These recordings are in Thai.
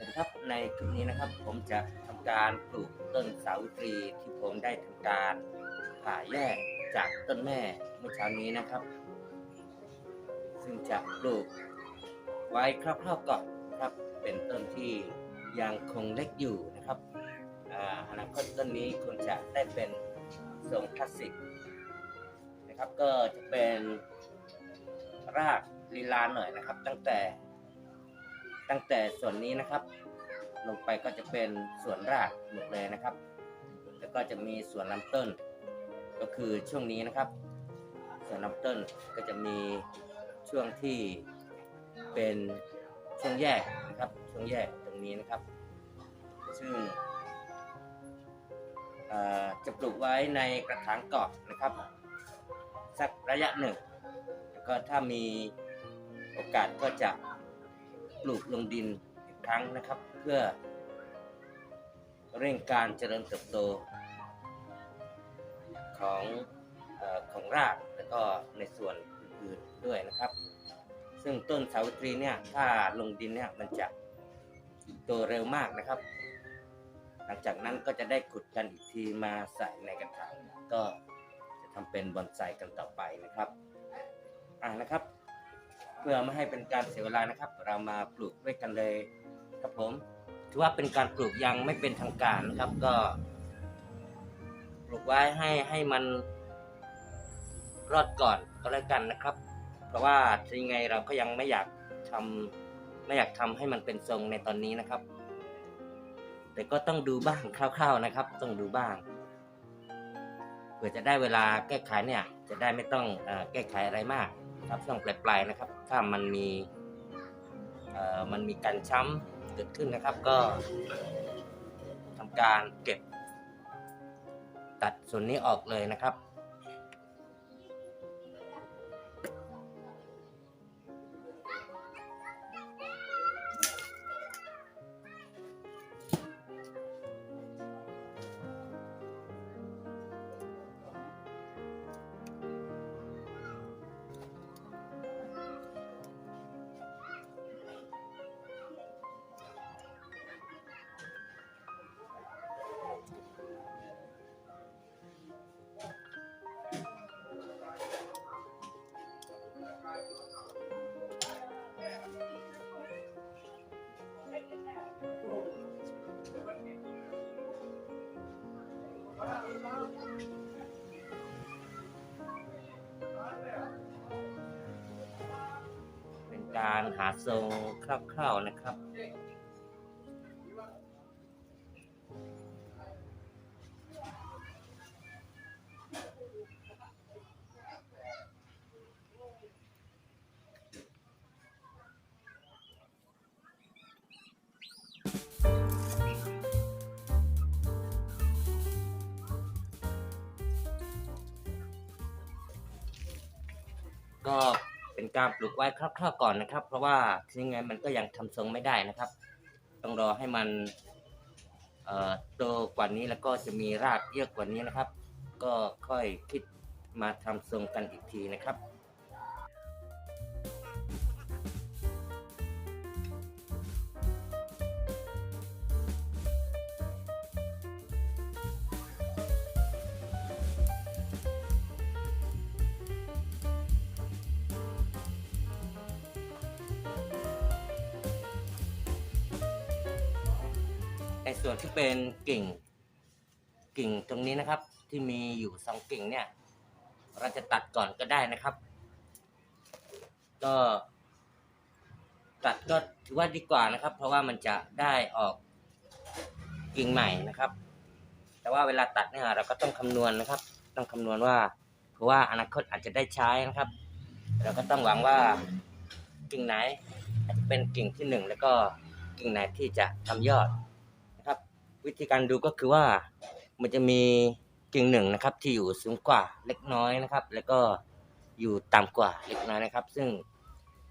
สวัสดีครับในคลิปนี้นะครับผมจะทำการปลูกต้นสาวิตรีที่ผมได้ทำการผ่าแยกจากต้นแม่เมื่อเช้านี้นะครับ ซึ่งจะปลูกไว้คร่าวๆก่อนครับเป็นต้นที่ยังคงเล็กอยู่นะครับอ่าอนาคตต้นนี้คงจะได้เป็นทรงคลาสสิกนะครับก็จะเป็นรากลีลาหน่อยนะครับ ตั้งแต่ ตั้งแต่ส่วนนี้นะครับ ลงไปก็จะเป็นส่วนรากหมดเลยนะครับ แล้วก็จะมีส่วนลำต้น ก็คือช่วงนี้นะครับ ส่วนลำต้นก็จะมีช่วงที่เป็นช่วงแยกนะครับช่วงแยกตรงนี้นะครับ ซึ่งจะปลูกไว้ในกระถางกรอบนะครับ สักระยะหนึ่งแล้วก็ถ้ามีโอกาสก็จะ ปลูกลงดินอีกครั้งนะครับ เพื่อ เร่งการเจริญเติบโต ของอของรากแล้วก็ในส่วนอื่นๆด้วยนะครับ ซึ่งต้นสาวิตรีเนี่ยถ้าลงดินเนี่ยมันจะโตเร็วมากนะครับ หลังจากนั้นก็จะได้ขุดกันอีกทีมาใส่ในกระถางก็จะทำเป็นบอนไซกันต่อไปนะครับอ่านะครับ พื่อไม่ให้เป็นการเสียเวลานะครับ เรามาปลูกด้วยกันเลยครับผม ถือว่าเป็นการปลูกยังไม่เป็นทางการนะครับ ก็ ปลูกไว้ให้ให้มันรอดก่อนก็แล้วกันนะครับ เพราะว่ายังไงเราก็ยังไม่อยากทำไม่อยากทำให้มันเป็นทรงในตอนนี้นะครับ แต่ก็ต้องดูบ้างคร่าวๆนะครับ ต้องดูบ้างเพื่อจะได้เวลาแก้ไขเนี่ย จะได้ไม่ต้องอแก้ไขอะไรมาก ครับช่วงปลายๆนะครับ ถ้ามันมีเอ่อมันมีการช้ำเกิดขึ้นนะครับ ก็ทำการเก็บ ตัดส่วนนี้ออกเลยนะครับ เป็นการหาทรงคร่าวๆนะครับ ก็เป็นการปลูกไว้คร่าวๆก่อนนะครับ เพราะว่ายังไงมันก็ยังทำทรงไม่ได้นะครับ ต้องรอให้มันโตกว่านี้แล้วก็จะมีรากเยอะกว่านี้นะครับ ก็ค่อยคิดมาทำทรงกันอีกทีนะครับ ในส่วนที่เป็นกิ่ง กิ่งตรงนี้นะครับ ที่มีอยู่สองกิ่งเนี่ย เราจะตัดก่อนก็ได้นะครับ ก็ ตัดก็ถือว่าดีกว่านะครับ เพราะว่ามันจะได้ออกกิ่งใหม่นะครับ แต่ว่าเวลาตัดเนี่ยเราก็ต้องคำนวณนะครับ ต้องคำนวณว่า เพราะว่าอนาคตอาจจะได้ใช้นะครับ เราก็ต้องหวังว่ากิ่งไหนอาจจะเป็นกิ่งที่หนึ่งแล้วก็กิ่งไหนที่จะทำยอด วิธีการดูก็คือว่ามันจะมีกิ่งหนึ่งนะครับ ที่อยู่สูงกว่าเล็กน้อยนะครับ แล้วก็อยู่ต่ำกว่าเล็กน้อยนะครับ ซึ่ง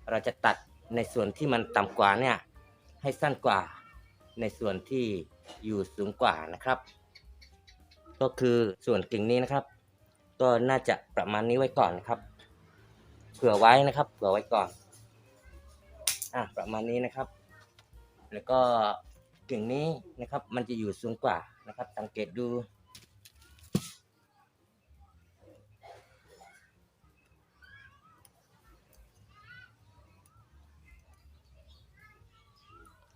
เราจะตัดในส่วนที่มันต่ำกว่าเนี่ยให้สั้นกว่าในส่วนที่อยู่สูงกว่านะครับ ก็คือส่วนกิ่งนี้นะครับ ก็น่าจะประมาณนี้ไว้ก่อนนะครับ เผื่อไว้นะครับ เผื่อไว้ก่อนอะประมาณนี้นะครับ แล้วก็ กิ่งนี้นะครับ มันจะอยู่สูงกว่านะครับ สังเกตดู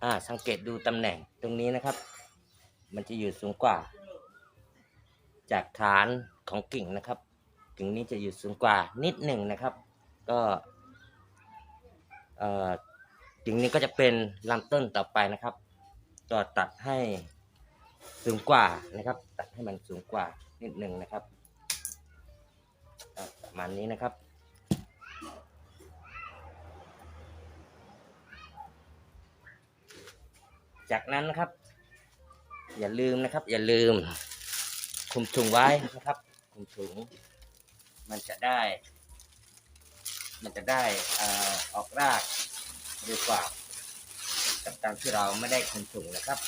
อ่าสังเกตดูตำแหน่งตรงนี้นะครับ มันจะอยู่สูงกว่า จากฐานของกิ่งนะครับ กิ่งนี้จะอยู่สูงกว่านิดหนึ่งนะครับ ก็เอ่อกิ่งนี้ก็จะเป็นลำต้นต่อไปนะครับ ก็ตัดให้สูงกว่านะครับ ตัดให้มันสูงกว่านิดหนึ่งนะครับประมาณนี้นะครับ จากนั้นนะครับ อย่าลืมนะครับ อย่าลืมคุมถุงไว้นะครับ คุมถุง มันจะได้ มันจะได้อออกรากเร็วกว่า กับการที่เราไม่ได้คลุมถุงนะครับ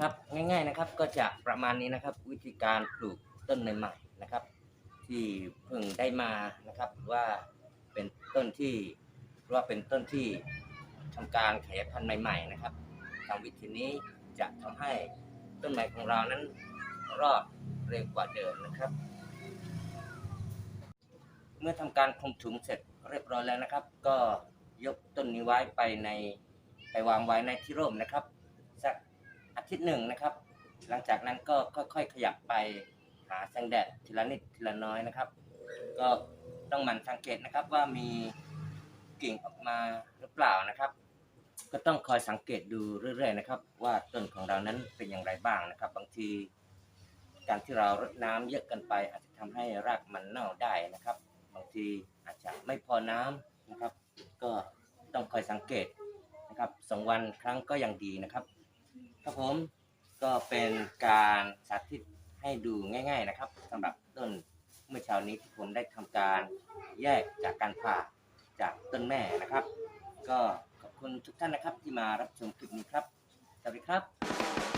ครับง่ายๆนะครับก็จะประมาณนี้นะครับ วิธีการปลูกต้นใหม่ๆนะครับ ที่เพิ่งได้มานะครับหรือว่าเป็นต้นที่ ว่าเป็นต้นที่ทำการขยายพันธุ์ใหม่ ๆ นะครับทางวิธีนี้จะทำให้ต้นใหม่ของเรานั้นรอดเร็วกว่าเดิมนะครับ เมื่อทำการคลุมถุงเสร็จเรียบร้อยแล้วนะครับ ก็ยกต้นนี้ไว้ไปในไปวางไว้ในที่ร่มนะครับ สักอาทิตย์หนึ่งนะครับ หลังจากนั้นก็ค่อยๆขยับไปหาแสงแดดทีละนิดทีละน้อยนะครับ ก็ต้องหมั่นสังเกตนะครับว่ามี กิ่งออกมาหรือเปล่านะครับ ก็ต้องคอยสังเกตดูเรื่อยๆนะครับ ว่าต้นของเรานั้นเป็นอย่างไรบ้างนะครับ บางที การที่เรารดน้ำเยอะเกินไป อาจจะทำให้รากมันเน่าได้นะครับ บางทีอาจจะไม่พอน้ำนะครับ ก็ต้องคอยสังเกตนะครับสองวันครั้งก็ยังดีนะครับครับผมก็เป็นการสาธิตให้ดูง่าย ๆนะครับสำหรับต้นเมื่อเช้านี้ที่ผมได้ทำการแยกจากการผ่า จากต้นแม่นะครับ ก็ขอบคุณทุกท่านนะครับที่มารับชมคลิปนี้ครับ สวัสดีครับ